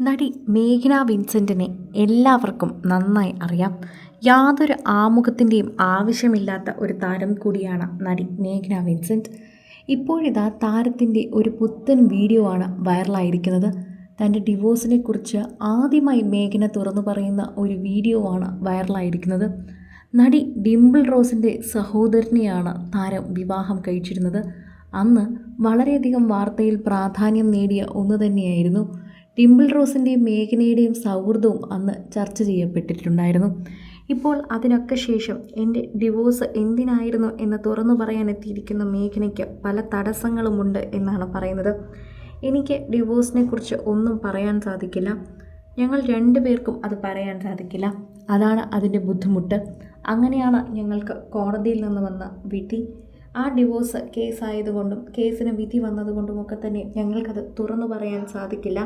നടി മേഘന വിൻസെന്റിനെ എല്ലാവർക്കും നന്നായി അറിയാം. യാതൊരു ആമുഖത്തിന്റെയും ആവശ്യമില്ലാത്ത ഒരു താരം കൂടിയാണ് നടി മേഘന വിൻസെന്റ് ഇപ്പോഴിതാ താരത്തിന്റെ ഒരു പുത്തൻ വീഡിയോ ആണ് വൈറലായിരിക്കുന്നത്. തന്റെ ഡിവോഴ്സിനെ കുറിച്ച് ആദ്യമായി മേഘന തുറന്നു പറയുന്ന ഒരു വീഡിയോ ആണ് വൈറലായിരിക്കുന്നത്. നടി ഡിംപിൾ റോസിന്റെ സഹോദരനെയാണ് താരം വിവാഹം കഴിച്ചിരുന്നത്. അന്ന് വളരെയധികം വാർത്തയിൽ പ്രാധാന്യം നേടിയ ഒന്ന് തന്നെയായിരുന്നു. ഡിംപിൾ റോസിന്റെയും മേഘനയുടെയും സൗഹൃദവും അന്ന് ചർച്ച ചെയ്യപ്പെട്ടിട്ടുണ്ടായിരുന്നു. ഇപ്പോൾ അതിനൊക്കെ ശേഷം എന്റെ ഡിവോഴ്സ് എന്തിനായിരുന്നു എന്ന് തുറന്നു പറയാനെത്തിയിരിക്കുന്ന മേഘനയ്ക്ക് പല തടസ്സങ്ങളുമുണ്ട് എന്നാണ് പറയുന്നത്. എനിക്ക് ഡിവോഴ്സിനെ കുറിച്ച് ഒന്നും പറയാൻ സാധിക്കില്ല. ഞങ്ങൾ രണ്ടുപേർക്കും അത് പറയാൻ സാധിക്കില്ല. അതാണ് അതിന്റെ ബുദ്ധിമുട്ട്. അങ്ങനെയാണ് ഞങ്ങൾക്ക് കോടതിയിൽ നിന്ന് വന്ന വിധി. ആ ഡിവോഴ്സ് കേസായതുകൊണ്ടും കേസിന് വിധി വന്നതുകൊണ്ടുമൊക്കെ തന്നെ ഞങ്ങൾക്കത് തുറന്നു പറയാൻ സാധിക്കില്ല.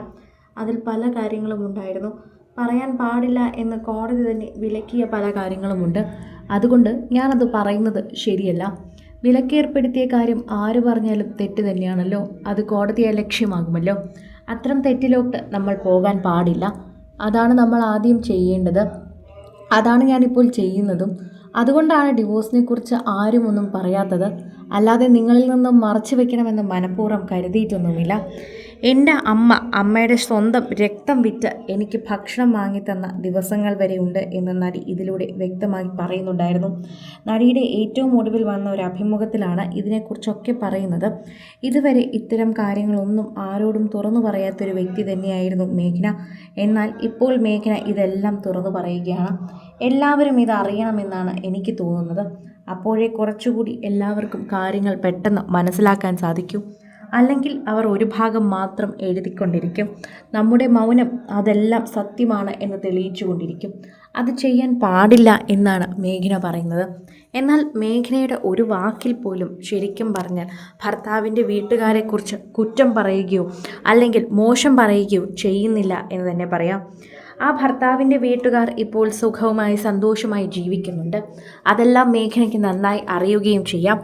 അതിൽ പല കാര്യങ്ങളും ഉണ്ടായിരുന്നു. പറയാൻ പാടില്ല എന്ന് കോടതി തന്നെ വിലക്കിയ പല കാര്യങ്ങളുമുണ്ട് അതുകൊണ്ട് ഞാനത് പറയുന്നത് ശരിയല്ല. വിലക്കേർപ്പെടുത്തിയ കാര്യം ആര് പറഞ്ഞാലും തെറ്റ് തന്നെയാണല്ലോ. അത് കോടതിയെ ലക്ഷ്യമാകുമല്ലോ. അത്തരം തെറ്റിലോട്ട് നമ്മൾ പോകാൻ പാടില്ല. അതാണ് നമ്മൾ ആദ്യം ചെയ്യേണ്ടത്. അതാണ് ഞാനിപ്പോൾ ചെയ്യുന്നതും. അതുകൊണ്ടാണ് ഡിവോഴ്സിനെ കുറിച്ച് ആരും ഒന്നും പറയാത്തത്. അല്ലാതെ നിങ്ങളിൽ നിന്നും മറച്ചു വെക്കണമെന്ന് മനഃപൂർവം കരുതിയിട്ടൊന്നുമില്ല. എന്റെ അമ്മ അമ്മയുടെ സ്വന്തം രക്തം വിറ്റ് എനിക്ക് ഭക്ഷണം വാങ്ങിത്തന്ന ദിവസങ്ങൾ വരെ ഉണ്ട് എന്ന് നടി ഇതിലൂടെ വ്യക്തമായി പറയുന്നുണ്ടായിരുന്നു. നടിയുടെ ഏറ്റവും ഒടുവിൽ വന്ന ഒരു അഭിമുഖത്തിലാണ് ഇതിനെക്കുറിച്ചൊക്കെ പറയുന്നത്. ഇതുവരെ ഇത്തരം കാര്യങ്ങളൊന്നും ആരോടും തുറന്നു പറയാത്തൊരു വ്യക്തി തന്നെയായിരുന്നു മേഘന. എന്നാൽ ഇപ്പോൾ മേഘന ഇതെല്ലാം തുറന്നു പറയുകയാണ്. എല്ലാവരും ഇത് അറിയണമെന്നാണ് എനിക്ക് തോന്നുന്നത്. അപ്പോഴേ കുറച്ചുകൂടി എല്ലാവർക്കും കാര്യങ്ങൾ പെട്ടെന്ന് മനസ്സിലാക്കാൻ സാധിക്കൂ. അല്ലെങ്കിൽ അവർ ഒരു ഭാഗം മാത്രം എഴുതിക്കൊണ്ടിരിക്കും. നമ്മുടെ മൗനം അതെല്ലാം സത്യമാണ് എന്ന് തെളിയിച്ചുകൊണ്ടിരിക്കും. അത് ചെയ്യാൻ പാടില്ല എന്നാണ് മേഘന പറയുന്നത്. എന്നാൽ മേഘനയുടെ ഒരു വാക്കിൽ പോലും ശരിക്കും പറഞ്ഞാൽ ഭർത്താവിന്റെ വീട്ടുകാരെക്കുറിച്ച് കുറ്റം പറയുകയോ അല്ലെങ്കിൽ മോശം പറയുകയോ ചെയ്യുന്നില്ല എന്ന് തന്നെ പറയാം. ആ ഭർത്താവിന്റെ വീട്ടുകാർ ഇപ്പോൾ സുഖവുമായി സന്തോഷമായി ജീവിക്കുന്നുണ്ട്. അതെല്ലാം മേഘനയ്ക്ക് നന്നായി അറിയുകയും ചെയ്യാം.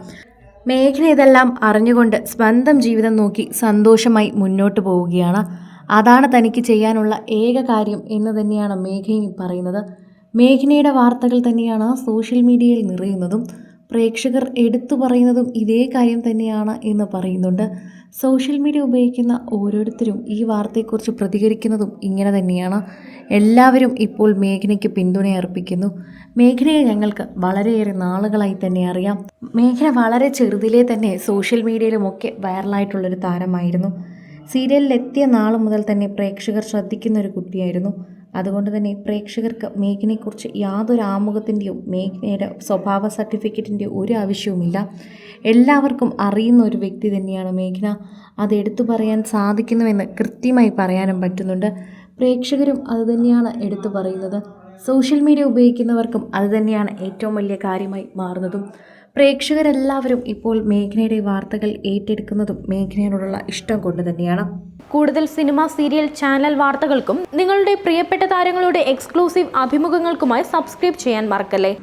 മേഘന ഇതെല്ലാം അറിഞ്ഞുകൊണ്ട് സ്വന്തം ജീവിതം നോക്കി സന്തോഷമായി മുന്നോട്ട് പോവുകയാണ്. അതാണ് തനിക്ക് ചെയ്യാനുള്ള ഏക കാര്യം എന്ന് തന്നെയാണ് മേഘയും പറയുന്നത്. മേഘനയുടെ വാർത്തകൾ തന്നെയാണ് സോഷ്യൽ മീഡിയയിൽ നിറയുന്നതും പ്രേക്ഷകർ എടുത്തു പറയുന്നതും ഇതേ കാര്യം തന്നെയാണ് എന്ന് പറയുന്നുണ്ട്. സോഷ്യൽ മീഡിയ ഉപയോഗിക്കുന്ന ഓരോരുത്തരും ഈ വാർത്തയെക്കുറിച്ച് പ്രതികരിക്കുന്നതും ഇങ്ങനെ തന്നെയാണ്. എല്ലാവരും ഇപ്പോൾ മേഘനയ്ക്ക് പിന്തുണയർപ്പിക്കുന്നു മേഘനയെ ഞങ്ങൾക്ക് വളരെയേറെ നാളുകളായി തന്നെ അറിയാം. മേഘന വളരെ ചെറുതിലെ തന്നെ സോഷ്യൽ മീഡിയയിലുമൊക്കെ വൈറലായിട്ടുള്ളൊരു താരമായിരുന്നു. സീരിയലിലെത്തിയ നാൾ മുതൽ തന്നെ പ്രേക്ഷകർ ശ്രദ്ധിക്കുന്ന ഒരു കുട്ടിയായിരുന്നു. അതുകൊണ്ട് തന്നെ പ്രേക്ഷകർക്ക് മേഘനയെക്കുറിച്ച് യാതൊരു ആമുഖത്തിന്റെയോ മേഘനയുടെ സ്വഭാവ സർട്ടിഫിക്കറ്റിന്റെയും ഒരു ആവശ്യവുമില്ല. എല്ലാവർക്കും അറിയുന്ന ഒരു വ്യക്തി തന്നെയാണ് മേഘന. അത് എടുത്തു പറയാൻ സാധിക്കുന്നുവെന്ന് കൃത്യമായി പറയാനും പറ്റുന്നുണ്ട്. പ്രേക്ഷകരും അതുതന്നെയാണ് എടുത്തു പറയുന്നത്. സോഷ്യൽ മീഡിയ ഉപയോഗിക്കുന്നവർക്കും അതുതന്നെയാണ് ഏറ്റവും വലിയ കാര്യമായി മാറുന്നതും. പ്രേക്ഷകരെല്ലാവരും ഇപ്പോൾ മേഘനയുടെ വാർത്തകൾ ഏറ്റെടുക്കുന്നതും മേഘനയോടുള്ള ഇഷ്ടം കൊണ്ട് തന്നെയാണ്. കൂടുതൽ സിനിമ സീരിയൽ ചാനൽ വാർത്തകൾക്കും നിങ്ങളുടെ പ്രിയപ്പെട്ട താരങ്ങളുടെ എക്സ്ക്ലൂസീവ് അഭിമുഖങ്ങൾക്കുമായി സബ്സ്ക്രൈബ് ചെയ്യാൻ മറക്കല്ലേ?